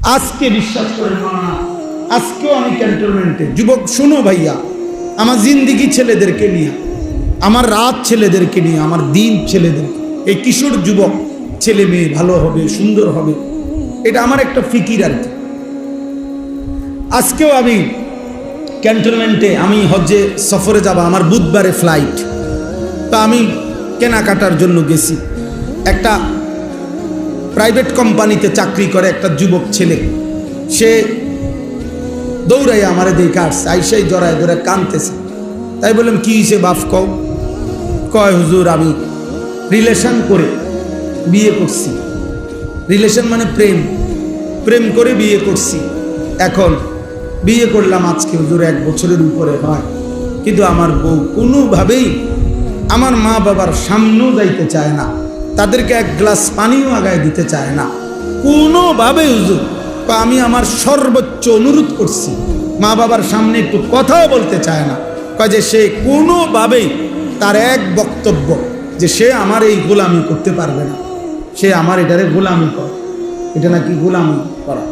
আজকে বিশ্বাস করেন না আজকেও আমি ক্যান্টনমেন্টে যুবক, শোনো ভাইয়া, আমার জিন্দিগি ছেলেদেরকে নিয়ে, আমার রাত ছেলেদেরকে নিয়ে, আমার দিন ছেলেদের এই কিশোর যুবক, ছেলে মেয়ে ভালো হবে, সুন্দর হবে, এটা আমার একটা ফিকির আর কি। আজকেও আমি ক্যান্টনমেন্টে আমি হজ্জে সফরে যাব, আমার বুধবারে ফ্লাইট তা আমি কেনাকাটার জন্য গেছি। একটা প্রাইভেট কোম্পানিতে চাকরি করে একটা যুবক ছেলে। সে দৌড়াই আমারে দেখে আসছে, আইসাই জড়ায় ধরে কানতেছে তাই বললাম, কি হিসে বাপ কও? কয়, হুজুর, আমি রিলেশন করে বিয়ে করছি। রিলেশন মানে প্রেম। প্রেম করে বিয়ে করছি। এখন বিয়ে করলাম আজকে, হুজুর, এক বছরের উপরে হয়। কিন্তু আমার বউ কোনোভাবেই আমার মা বাবার সামনেও যাইতে চায় না। তাদেরকে এক গ্লাস পানিও আগায় দিতে চায় না। কোনোভাবে হুজুর আমি আমার সর্বোচ্চ অনুরোধ করছি, মা বাবার সামনে একটু কথাও বলতে চায় না। কয় যে সে কোনোভাবেই তার এক বক্তব্য যে সে আমার এই গোলামি করতে পারবে না। সে আমার এটারে গোলামি করে। এটা নাকি গোলামি করা।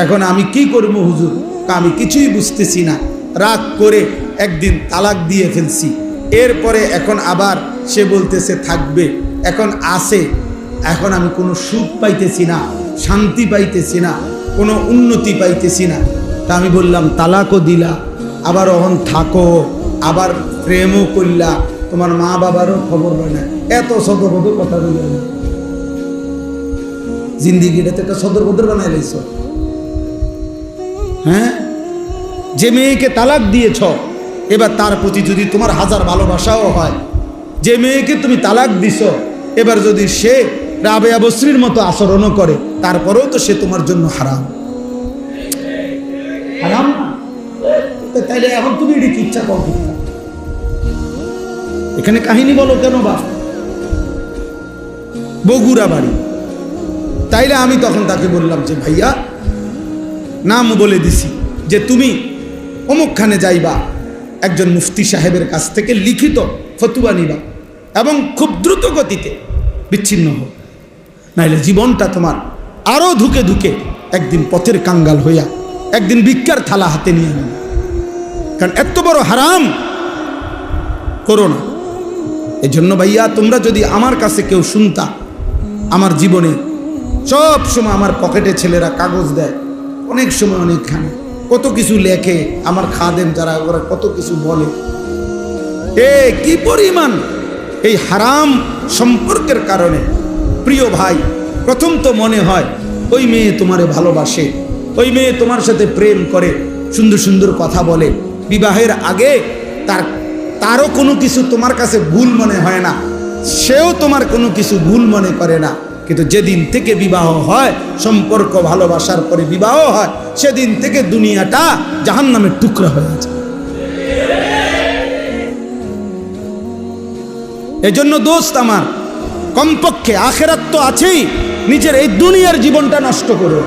এখন আমি কি করব হুজুর? আমি কিছুই বুঝতেছি না। রাগ করে একদিন তালাক দিয়ে ফেলছি। এরপরে এখন আবার সে বলতেছে, থাকবে। এখন আসে এখন আমি কোনো সুখ পাইতেছি না, শান্তি পাইতেছি না, কোনো উন্নতি পাইতেছি না। তা আমি বললাম, তালাকও দিলা, আবার অহন থাকো, আবার প্রেমও করলা তোমার মা বাবারও খবর হয় না। এত সদরবদ কথা বললাম জিন্দিগিটাতে একটা সদরবদর বানাই লাইছ হ্যাঁ? যে মেয়েকে তালাক দিয়েছ, এবার তার প্রতি যদি তোমার হাজার ভালোবাসাও হয়, যে মেয়েকে তুমি তালাক দিছ এবার যদি সে রাবেয়া বস্রির মতো আচরণও করে, তারপরেও তো সে তোমার জন্য হারাম। হারাম না? এখন তুমি এটি ইচ্ছা করো এখানে কাহিনী বলো কেন বা? বগুড়া বাড়ি। তাইলে আমি তখন তাকে বললাম যে, ভাইয়া, নাম বলে দিছি যে তুমি অমুকখানে যাইবা, একজন মুফতি সাহেবের কাছ থেকে লিখিত ফতুয়া নিবা। এবং খুব দ্রুত গতিতে বিচ্ছিন্ন হোক। নাইলে জীবনটা তোমার আরও ধুকে ধুকে একদিন পথের কাঙ্গাল হইয়া একদিন ভিক্ষার থালা হাতে নিয়ে নেবে। কারণ এত বড় হারাম করো না। এই জন্য ভাইয়া, তোমরা যদি আমার কাছে কেউ শুনতা, আমার জীবনে সব সময় আমার পকেটে ছেলেরা কাগজ দেয়, অনেক সময় অনেকখানে কত কিছু লেখে, আমার খাদেম যারা, ওরা কত কিছু বলে। এ, কি পরিমাণ এই হারাম সম্পর্কের কারণে, প্রিয় ভাই, প্রথম তো মনে হয়, ওই মেয়ে তোমারে ভালোবাসে, ওই মেয়ে তোমার সাথে প্রেম করে, সুন্দর সুন্দর কথা বলে, বিবাহের আগে তার, তারও কোনো কিছু তোমার কাছে ভুল মনে হয় না, সেও তোমার কোনো কিছু ভুল মনে করে না, কিন্তু যেদিন থেকে বিবাহ হয়, সম্পর্ক ভালোবাসার পরে বিবাহ হয়, সেদিন থেকে দুনিয়াটা জাহান নামের টুকরা হয়ে আছে। এজন্য দোস্ত আমার, কমপক্ষে আখেরাত তো আছেই, নিজের এই দুনিয়ার জীবনটা নষ্ট করো।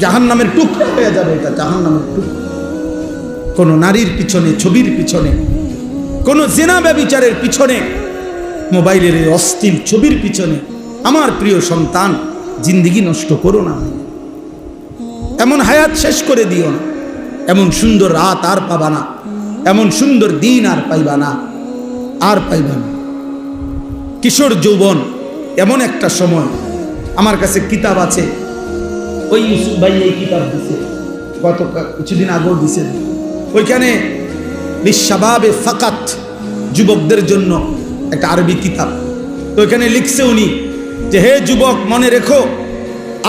জাহান নামের টুকরা হয়ে যাবে এটা জাহান নামের টুকরা। কোনো নারীর পিছনে, ছবির পিছনে, কোনো জেনা ব্যবিচারের পিছনে, মোবাইলের এই অস্থির ছবির পিছনে, আমার প্রিয় সন্তান, জিন্দিগি নষ্ট করো না। এমন হায়াত শেষ করে দিও না। এমন সুন্দর রাত আর পাবা না। এমন সুন্দর দিন আর পাইবা না। আর পাইবা না। কিশোর যৌবন, এমন একটা সময় আমার কাছে কিতাব আছে। ওই ইউসুফ ভাই এই কিতাব দিছে গত কিছুদিন আগেও দিছে। ওইখানে বিশ্ববাবে ফাকাত যুবকদের জন্য একটা আরবি কিতাব। তো ওইখানে লিখছে উনি যে, হে যুবক, মনে রেখো,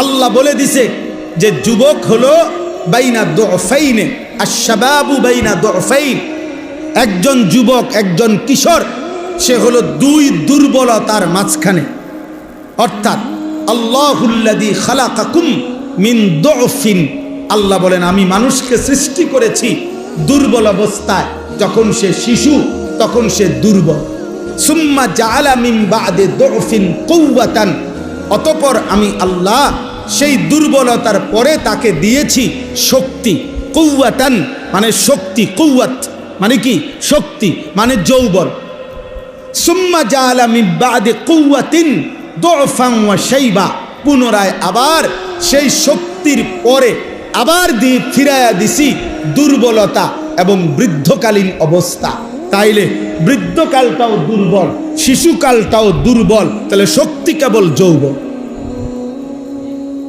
আল্লাহ বলে দিছে যে, যুবক হলো বাইনা দোফাইনে আর শাবাবু বাইনা দোফাইন। একজন যুবক, একজন কিশোর সে হলো দুই দুর্বলতার মাঝখানে। অর্থাৎ আল্লাহুল্লাদি খালাকাকুম মিন দফিন। আল্লাহ বলেন, আমি মানুষকে সৃষ্টি করেছি দুর্বল অবস্থায়। যখন সে শিশু, তখন সে দুর্বল। সুম্মা জাআলা মিন বাদে দফিন কৌয়াতান অতপর আমি আল্লাহ সেই দুর্বলতার পরে তাকে দিয়েছি শক্তি কৌয়াতান মানে শক্তি কৌয়াত মানে কি? শক্তি মানে যৌবন। পুনরায় আবার সেই শক্তির পরে আবার দিয়ে ফিরাইয়া দিছি দুর্বলতা এবং বৃদ্ধকালীন অবস্থা। তাইলে বৃদ্ধকালটাও দুর্বল, শিশুকালটাও দুর্বল, তাহলে শক্তি কেবল যৌবন।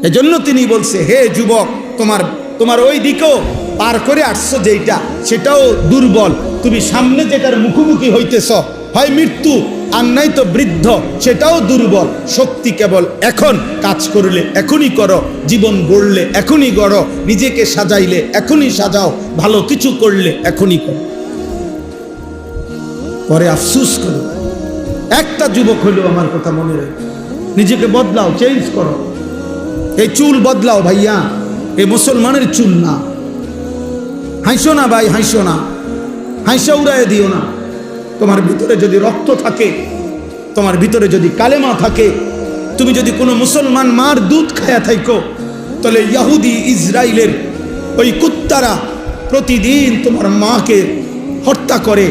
এজন্য তিনি বলছে, হে যুবক, তোমার তোমার ওই দিকেও পার করে আসছো যেটা সেটাও দুর্বল। তুমি সামনে যেটার মুখোমুখি হইতেছ হয় মৃত্যু, আর নাই তো বৃদ্ধ, সেটাও দুর্বল। শক্তি কেবল এখন কাজ করলে এখনই করো, জীবন গড়লে এখনই গড়ো, নিজেকে সাজাইলে এখনই সাজাও, ভালো কিছু করলে এখনই করো। পরে আফসুস করো। একটা যুবক হইলেও আমার কথা মনে রাখো। নিজেকে বদলাও চেঞ্জ করো। এই চুল বদলাও ভাইয়া, এই মুসলমানের চুল না। হাইসো না ভাই হাইসো না। হাইসা উড়ায় দিও না। তোমার ভিতরে যদি রক্ত থাকে, তোমার ভিতরে যদি কালেমা থাকে, তুমি যদি কোনো মুসলমান মার দুধ খায়া থাইকো, তাহলে ইয়াহুদি ইসরায়েলের ওই কুত্তারা প্রতিদিন তোমার মাকে হত্যা করে,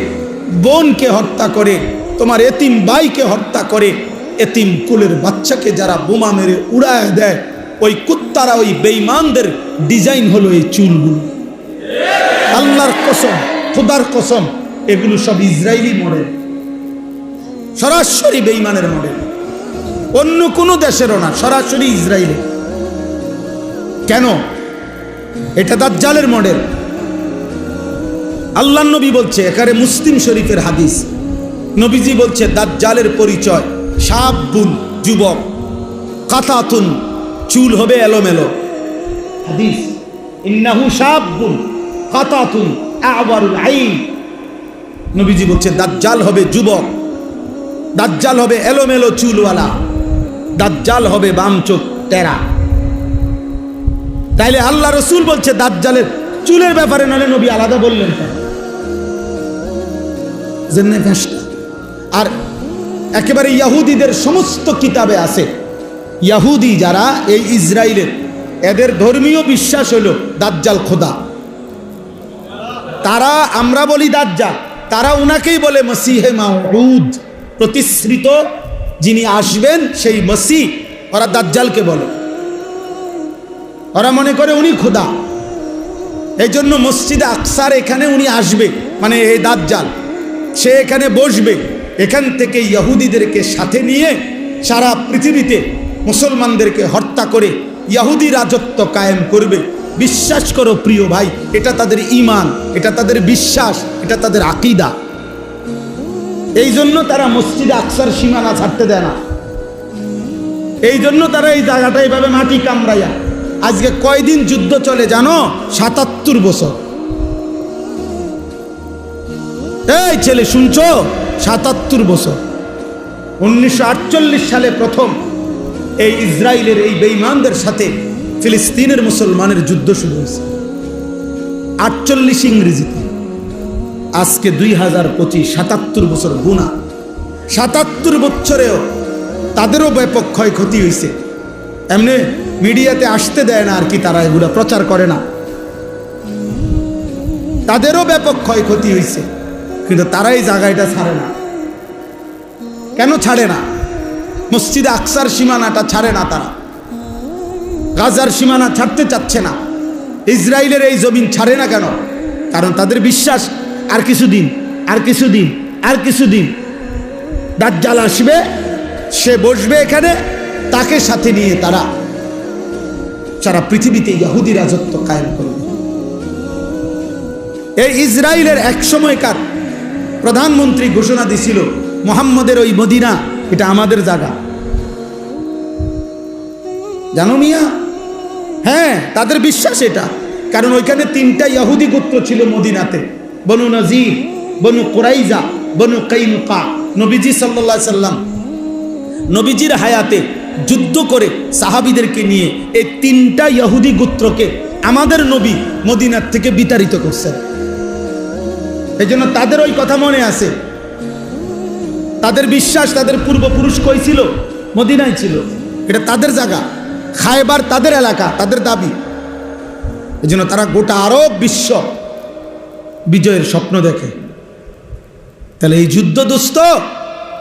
বোনকে হত্যা করে, তোমার এতিম বাইকে হত্যা করে, এতিম কুলের বাচ্চাকে যারা বোমা মেরে উড়ায় দেয়, ওই কুত্তারা, ওই বেইমানদের ডিজাইন হলো এই চুলগুলো। আল্লাহর কসম, খোদার কসম। এগুলো সব ইসরায়েলি মডেল। সরাসরি বেইমানের মডেল। অন্য কোনো দেশেরও না, সরাসরি ইসরায়েলে। কেন? এটা দাজ্জালের মডেল। আল্লাহ নবী বলছে এখানে মুসলিম শরীফের হাদিস। নবীজি বলছে, দাজ্জালের পরিচয় সাবুন যুবক। কাতাতুন, চুল হবে এলোমেলো। হাদিস, ইন্নাহু সাবুন কাতাতুন আবারুল আইন। নবীজি বলছে দাজ্জাল হবে যুবক, দাজ্জাল হবে এলোমেলো চুলওয়ালা, দাজ্জাল হবে বাম চোখ টেরা। তাইলে আল্লাহ রসুল বলছে, দাজ্জালের চুলের ব্যাপারে নালে নবী আলাদা বললেন। আর একেবারে ইয়াহুদিদের সমস্ত কিতাবে আছে, ইয়াহুদি যারা এই ইসরায়েলের এদের ধর্মীয় বিশ্বাস হলো দাজ্জাল খোদা। তারা, আমরা বলি দাজ্জাল তারা উনাকেই বলে মসিহে মাউদ প্রতিশ্রিত যিনি আসবেন, সেই মসি ওরা দাজ্জালকে বলে। ওরা মনে করে উনি খোদা। এই জন্য মসজিদে আকসার এখানে উনি আসবে মানে এই দাজ্জাল। সে এখানে বসবে। এখান থেকে ইহুদিদেরকে সাথে নিয়ে সারা পৃথিবীতে মুসলমানদেরকে হত্যা করে ইহুদি রাজত্ব কায়েম করবে। বিশ্বাস করো প্রিয় ভাই, এটা তাদের ইমান এটা তাদের বিশ্বাস, এটা তাদের আকিদা। এই জন্য তারা মসজিদে আকসার সীমানা ছাড়তে দেয় না। এই জন্য তারা এই জায়গাটা এইভাবে মাটি কামড়াইয়া আজকে কয়দিন যুদ্ধ চলে জানো? সাতাত্তর বছর। এই ছেলে, শুনছো? সাতাত্তর বছর। উনিশশো আটচল্লিশ সালে প্রথম এই ইসরায়েলের এই বেইমানদের সাথে ফিলিস্তিনের মুসলমানের যুদ্ধ শুরু হয়েছে। আটচল্লিশ ইংরেজিতে। আজকে দুই হাজার পঁচিশ সাতাত্তর বছর গুণা। সাতাত্তর বছরেও তাদেরও ব্যাপক ক্ষয়ক্ষতি হয়েছে। এমনি মিডিয়াতে আসতে দেয় না আর কি তারা এগুলো, প্রচার করে না। তাদেরও ব্যাপক ক্ষয়ক্ষতি হয়েছে, কিন্তু তারা এই জায়গাটা ছাড়ে না। কেন ছাড়ে না? মসজিদে আকসার সীমানাটা ছাড়ে না তারা। গাজার সীমানা ছাড়তে চাচ্ছে না। ইসরায়েলের এই জমিন ছাড়ে না কেন? কারণ তাদের বিশ্বাস, আর কিছুদিন আর কিছুদিন আর কিছুদিন। দাজ্জাল আসবে, সে বসবে এখানে, তাকে সাথে নিয়ে তারা সারা পৃথিবীতে ইহুদি রাজত্ব কায়েম করবে। এই ইসরায়েলের এক সময়কার প্রধানমন্ত্রী ঘোষণা দিছিল, মোহাম্মদের ওই মদিনা, এটা আমাদের জায়গা। জানো মিয়া? হ্যাঁ তাদের বিশ্বাস এটা। কারণ ওইখানে তিনটা ইহুদি গোত্র ছিল মদিনাতে। বনু নজির, বনু কোরাইজা, বনু কাইনুকা। নবীজি সাল্লা সাল্লাম নবীজির হায়াতে যুদ্ধ করে সাহাবিদেরকে নিয়ে এই তিনটা ইহুদি গোত্রকে আমাদের নবী মদিনার থেকে বিতাড়িত করছেন। এই জন্য তাদের ওই কথা মনে আছে। তাদের বিশ্বাস তাদের পূর্বপুরুষ কই ছিল? মদিনায় ছিল। এটা তাদের জায়গা। খায়বার তাদের এলাকা, তাদের দাবি। এই জন্য তারা গোটা আরব বিশ্ব বিজয়ের স্বপ্ন দেখে। তাহলে এই যুদ্ধ দোস্ত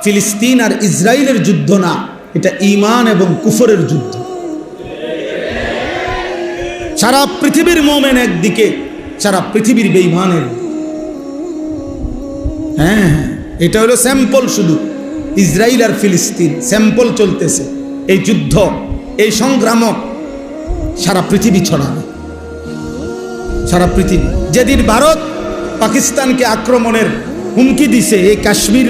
ফিলিস্তিন আর ইসরায়েলের যুদ্ধ না, এটা ইমান এবং কুফরের যুদ্ধ। সারা পৃথিবীর মোমেন একদিকে, সারা পৃথিবীর বেইমানের হ্যাঁ হ্যাঁ এটা হলো স্যাম্পল শুধু। ইসরায়েল আর ফিলিস্তিন, স্যাম্পল চলতেছে। এই যুদ্ধ এই সংগ্রামক সারা পৃথিবী ছড়াবে। সারা পৃথিবী। যেদিন ভারত পাকিস্তানকে আক্রমণের হুমকি দিছে এই কাশ্মীর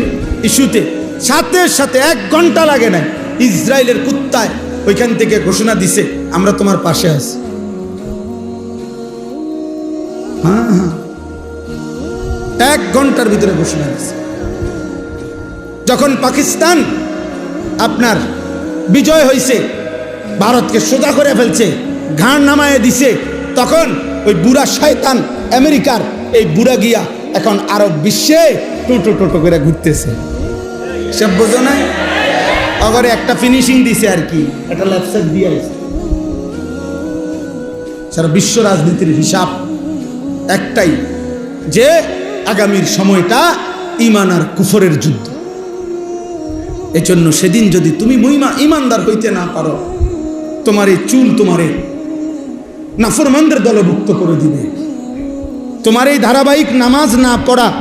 ইস্যুতে, সাথে সাথে এক ঘণ্টা লাগে না ইসরায়েলের কুত্তায় ওইখান থেকে ঘোষণা দিছে, আমরা তোমার পাশে আছি। হ্যাঁ হ্যাঁ। এক ঘণ্টার ভিতরে ঘোষণা দিছে। যখন পাকিস্তান আপনার বিজয় হয়েছে ভারতকে সোজা করে ফেলছে, ঘাড় নামায় দিছে। তখন ওই বুড়া শয়তান আমেরিকার এই বুড়া গিয়া এখন আরব বিশ্বে টোটো টোটো করে ঘুরতেছে। সব বোঝো নাই? অগরে একটা ফিনিশিং দিছে আর কি, একটা ল্যাপসাপ দিয়ে সারা বিশ্ব রাজনীতির হিসাব একটাই, যে আগামীর সময়টা ইমান আর কুফরের যুদ্ধ। এজন্য সেদিন যদি তুমি মহিমা ইমানদার হইতে না পারো তোমার চুল তোমারে নাফরমানদের দলভুক্ত করে দিবে। তোমার এই ধারাবাহিক নামাজ না পড়া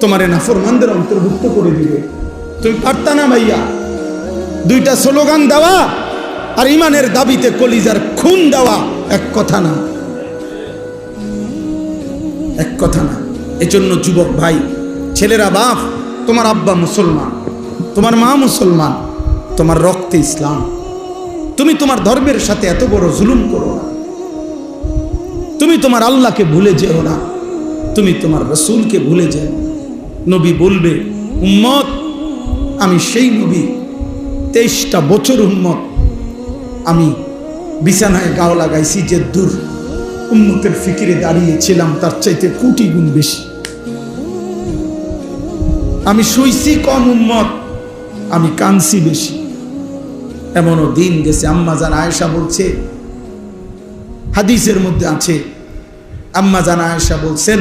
তোমারে নাফরমানদের অন্তর্ভুক্ত করে দিবে। তুমি পারতা না ভাইয়া? দুইটা স্লোগান দেওয়া আর ইমানের দাবিতে কলিজার খুন দেওয়া এক কথা না। এক কথা না। এজন্য যুবক ভাই, ছেলেরা বাপ, তোমার আব্বা মুসলমান, তোমার মা মুসলমান, তোমার রক্তে ইসলাম। তুমি তোমার ধর্মের সাথে এত বড় জুলুম করো না। তুমি তোমার আল্লাহকে ভুলে যেও না। তুমি তোমার রসুলকে ভুলে যেও নবী বলবে, উম্মত, আমি সেই নবী। তেইশটা বছর উম্মত। আমি বিছানায় গাও লাগাইছি যে দূর। উম্মতের ফিকিরে দাঁড়িয়েছিলাম, তার চাইতে কোটি গুণ বেশি। আমি শুইছি কম উম্মত। আমি কানছি বেশি। এমনও দিন গেছে। আম্মা জান আয়েশা বলছে, হাদিসের মধ্যে আছে, আম্মা জান আয়েশা বলছেন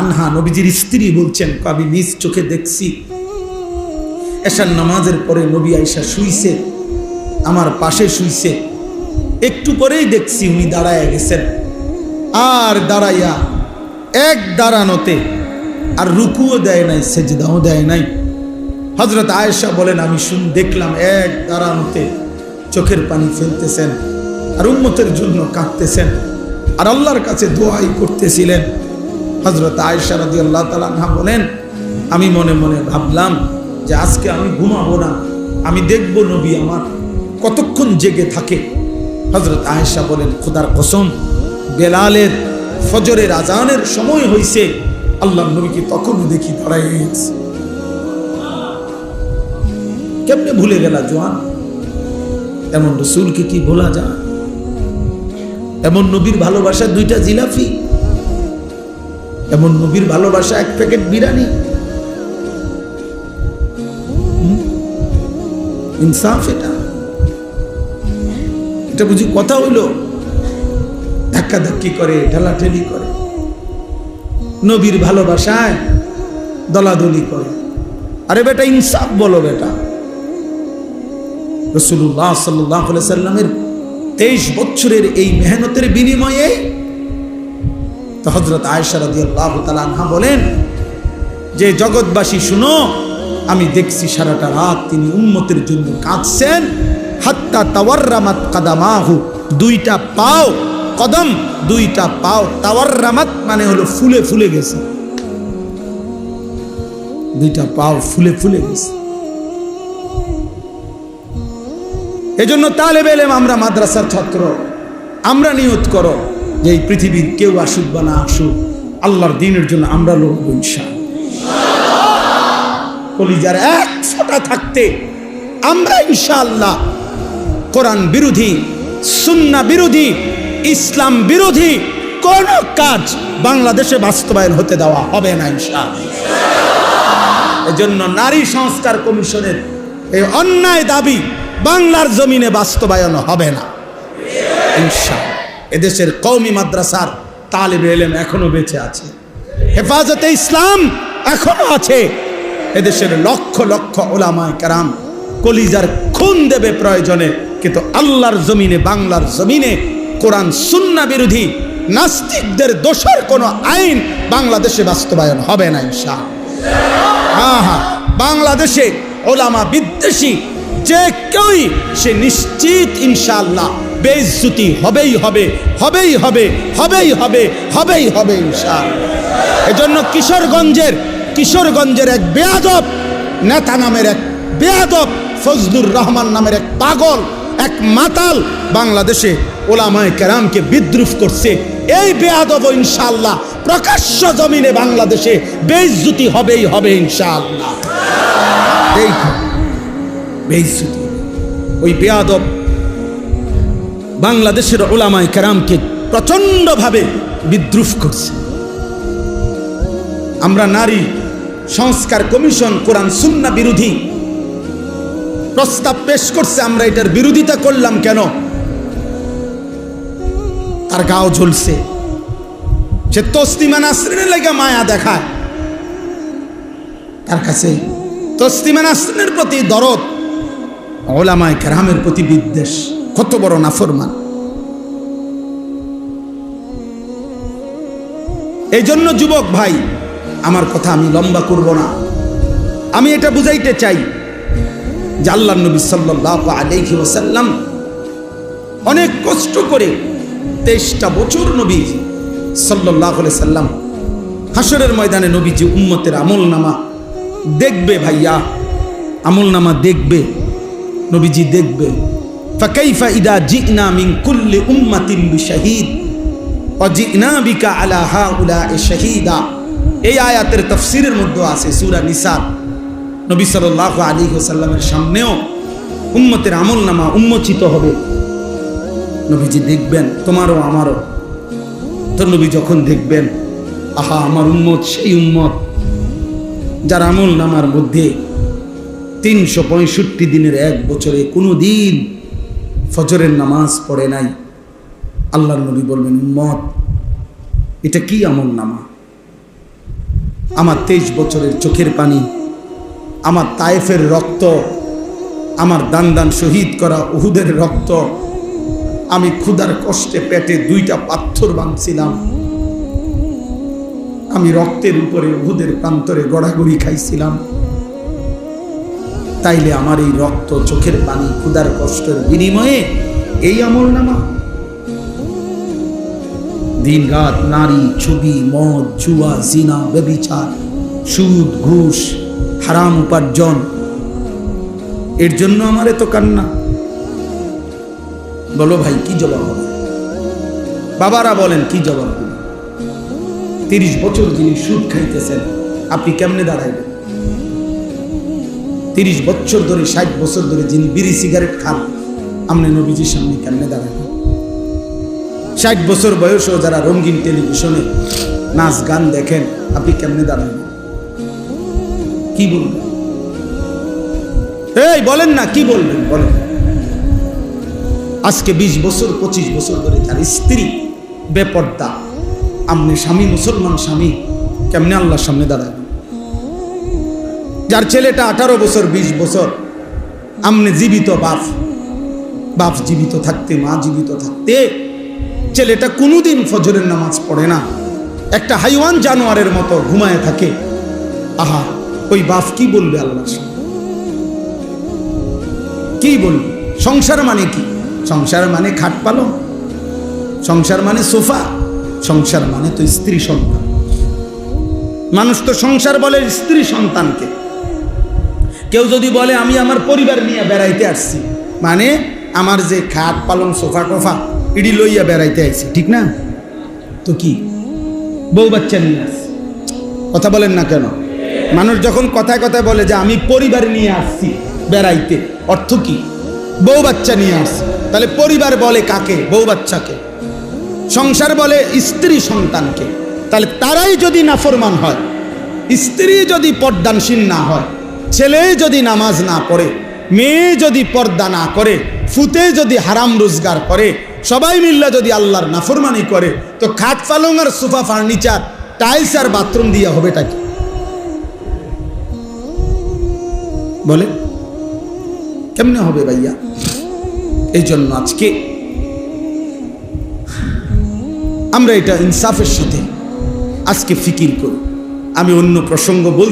আনহা, নবীজির স্ত্রী বলছেন কবি নিজ চোখে দেখছি এসার নামাজের পরে নবী আয়েশা শুইছে, আমার পাশে শুইছে, একটু পরেই দেখছি উনি দাঁড়ায় গেছেন। আর দাঁড়াইয়া এক দাঁড়ানোতে আর রুকুও দেয় নাই, সেজদাও দেয় নাই। হজরত আয়েশা বলেন, আমি শুন, দেখলাম এক দাঁড়ানোতে চোখের পানি ফেলতেছেন আর উন্মতের জন্য কাঁদতেছেন আর আল্লাহর কাছে দোয়াই করতেছিলেন। হজরত আয়েশা রাদি আল্লাহ তালা বলেন, আমি মনে মনে ভাবলাম যে আজকে আমি ঘুমাবো না, আমি দেখব নবী আমার কতক্ষণ জেগে থাকে। হজরত আয়েশা বলেন, খোদার কসম, বেলালের ফজরের আজানের সময় হইছে আল্লাহ নবীকে তখনও দেখি দাঁড়াই গেছে কেমনে ভুলে গেলা, জোয়ান? এমন রসুলকে কি ভোলা যায়? এমন নবীর ভালোবাসা দুইটা জিলাফি এমন নবীর ভালোবাসা এক প্যাকেট বিরিয়ানি? ইনসাফ এটা। এটা বুঝি কথা হইল? ধাক্কা ধাক্কি করে ঠেলাঠেলি করে। নবীর ভালোবাসায় দলাদলি করে। আরে বেটা, ইনসাফ বলো বেটা। রসুল্লাহ সাল্লাহ সাল্লামের তেইশ বছরের এই মেহনতের বিনিময়ে হজরত আয়সা বলেন, যে জগৎবাসী শুনো, আমি দেখছি সারাটা রাত তিনি উম্মতের জন্য কাঁদছেন। হাত্তা তাওয়ার্রামাত কাদামাহু, দুইটা পাও কদম, দুইটা পাও তাওয়ার্রামাত মানে হলো ফুলে ফুলে গেছে। দুইটা পাও ফুলে ফুলে গেছে। এজন্য তালেব এলেম, আমরা মাদ্রাসার ছাত্র। আমরা নিয়ত করো যে এই পৃথিবীর কেউ আসুক বা না আসুক, আল্লাহর দিনের জন্য আমরা লড়ব ইনশা কলিজার এক ফোঁটা থাকতে আমরা ইনশাআল্লাহ কোরআন বিরোধী, সুন্না বিরোধী, ইসলাম বিরোধী কোন কাজ বাংলাদেশে বাস্তবায়ন হতে দেওয়া হবে না ইনশাআল্লাহ। এজন্য নারী সংস্কার কমিশনের এই অন্যায় দাবি বাংলার জমিনে বাস্তবায়ন হবে না। এদেশের কৌমি মাদ্রাসার তালিব এলেম এখনও বেঁচে আছে। হেফাজতে ইসলাম এখনও আছে। এদেশের লক্ষ লক্ষ ওলামায় কারাম কলিজার খুন দেবে প্রয়োজনে, কিন্তু আল্লাহর জমিনে, বাংলার জমিনে কোরআন, সুন্না বিরোধী নাস্তিকদের দোষের কোনো আইন বাংলাদেশে বাস্তবায়ন হবে না ইনশা হ্যাঁ হ্যাঁ বাংলাদেশে ওলামা বিদ্বেষী যে কেউই, সে নিশ্চিত ইনশাআল্লাহ বেইজ্জতি হবেই হবে হবেই হবে হবেই হবে হবেই হবে ইনশাআল্লাহ। এজন্য কিশোরগঞ্জের কিশোরগঞ্জের এক বেয়াদব নেতা নামের এক বেয়াদব ফজলুর রহমান নামের এক পাগল, এক মাতাল বাংলাদেশে ওলামায় কেরামকে বিদ্রুপ করছে। এই বেয়াদব ইনশাল্লাহ প্রকাশ্য জমিনে বাংলাদেশে বেইজ্জতি হবেই হবে ইনশাআল্লাহ। এই তো, ওই বেয়াদব বাংলাদেশের ওলামায় কেরামকে প্রচণ্ডভাবে বিদ্রুপ করছে। আমরা নারী সংস্কার কমিশন কোরআন সুন্না বিরোধী প্রস্তাব পেশ করছে আমরা এটার বিরোধিতা করলাম কেন? তার গাও ঝুলছে। সে তস্তিমা নাসরিনের লেগে মায়া দেখায়। তার কাছে তস্তিমা নাসরিনের প্রতি দরদ ওলামায় কেরামের প্রতি বিদ্বেষ। কত বড় নাফরমান। এই জন্য যুবক ভাই, আমার কথা আমি লম্বা করব না। আমি এটা বুঝাইতে চাই যে নবী সাল্লাহ আলাইহি ওসাল্লাম অনেক কষ্ট করে তেইশটা বছর নবী সাল্লাহ সাল্লাম হাসরের ময়দানে নবীজি উম্মতের আমল নামা দেখবে ভাইয়া আমল নামা দেখবে। নবীজি দেখবে। ফাকাইফা ইদা জিনা মিন কুল্লি উম্মাতিন বিশাহিদ। অজিনা বিকা আলা হা উলা এ শাহিদা। এই আয়াতের তফসিরের মধ্যে আছে সুরা নিসাদ নবী সাল্লাহ আলী হোসাল্লামের সামনেও উম্মতের আমল নামা উন্মোচিত হবে। নবীজি দেখবেন, তোমারও আমারও। তো নবী যখন দেখবেন, আহা, আমার উম্মত সেই উম্মত। যার আমল নামার মধ্যে তিনশো পঁয়ষট্টি দিনের এক বছরে কোনো দিন ফজরের নামাজ পড়ে নাই। আল্লাহর নবী বলবেন, উম্মত, এটা কি আমল নামা? আমার তেইশ বছরের চোখের পানি, আমার তায়েফের রক্ত, আমার দান দান শহীদ করা উহুদের রক্ত, আমি ক্ষুধার কষ্টে পেটে দুইটা পাথর বাঁধছিলাম। আমি রক্তের উপরে উহুদের প্রান্তরে গড়াগড়ি খাইছিলাম। তাইলে আমার এই রক্ত চোখের পানি ক্ষুদার কষ্টের বিনিময়ে এই আমল নামা দিন রাত নারী, ছবি, মদ, জুয়া, জিনা, ব্যবিচার, সুদ, ঘুষ, হারাম উপার্জন, এর জন্য আমার এত কান্না। বলো ভাই, কি জবাব হবে? বাবারা বলেন, কি জবাব হবে? তিরিশ বছর যিনি সুদ খাইতেছেন, আপনি কেমনে দাঁড়াইবেন? তিরিশ বছর ধরে, ষাট বছর ধরে যিনি বিড়ি সিগারেট খান আপনি নবীজির সামনে কেমনে দাঁড়াবেন ষাট বছর বয়সেও যারা রঙিন টেলিভিশনে নাচ গান দেখেন, আপনি কেমনে দাঁড়াবেন? কি বলবেন? এই, বলেন না, কি বলবেন? বলেন। আজকে বিশ বছর, পঁচিশ বছর ধরে তার স্ত্রী বেপর্দা আপনি স্বামী, মুসলমান স্বামী, কেমনে আল্লাহর সামনে দাঁড়াবেন যার ছেলেটা আঠারো বছর, বিশ বছর। আমনে জীবিত বাপ। বাপ জীবিত থাকতে, মা জীবিত থাকতে। ছেলেটা কোনোদিন ফজরের নামাজ পড়ে না। একটা হাইওয়ান জানোয়ারের মতো ঘুমায় থাকে। আহা, ওই বাপ কি বলবে আল্লাহ? কি বলবে? সংসার মানে কি? সংসার মানে খাট পালো। সংসার মানে সোফা। সংসার মানে তো স্ত্রী সন্তান। মানুষ তো সংসার বলে স্ত্রী সন্তানকে। কেউ যদি বলে, আমি আমার পরিবার নিয়ে বেড়াইতে আসছি। মানে আমার যে খাট পালং, সোফা টোফা ইডি লইয়া বেড়াইতে আইছি। ঠিক না? তো কি? বউ বাচ্চা নিয়ে আসছি কথা বলেন না কেন? মানুষ যখন কথায় কথায় বলে যে, আমি পরিবার নিয়ে আসছি বেড়াইতে, অর্থ কি? বউ বাচ্চা নিয়ে আসছি তাহলে পরিবার বলে কাকে? বউ বাচ্চাকে। সংসার বলে স্ত্রী সন্তানকে। তাহলে তারাই যদি নাফরমান হয়, স্ত্রী যদি পর্দানসীন না হয় ছেলে যদি নামাজ না পড়ে, মেয়ে যদি পর্দা না করে, ফুতে যদি হারাম রোজগার করে, সবাই মিল্লা যদি আল্লাহর নাফরমানি করে, তো খাট পালং আর সোফা ফার্নিচার, টাইলস আর বাথরুম দিয়ে হবেটা কি? বলে, কেমনে হবে ভাইয়া? এই জন্য আজকে আমরা এটা ইনসাফের সাথে আজকে ফিকির করি। আমি অন্য প্রসঙ্গ বল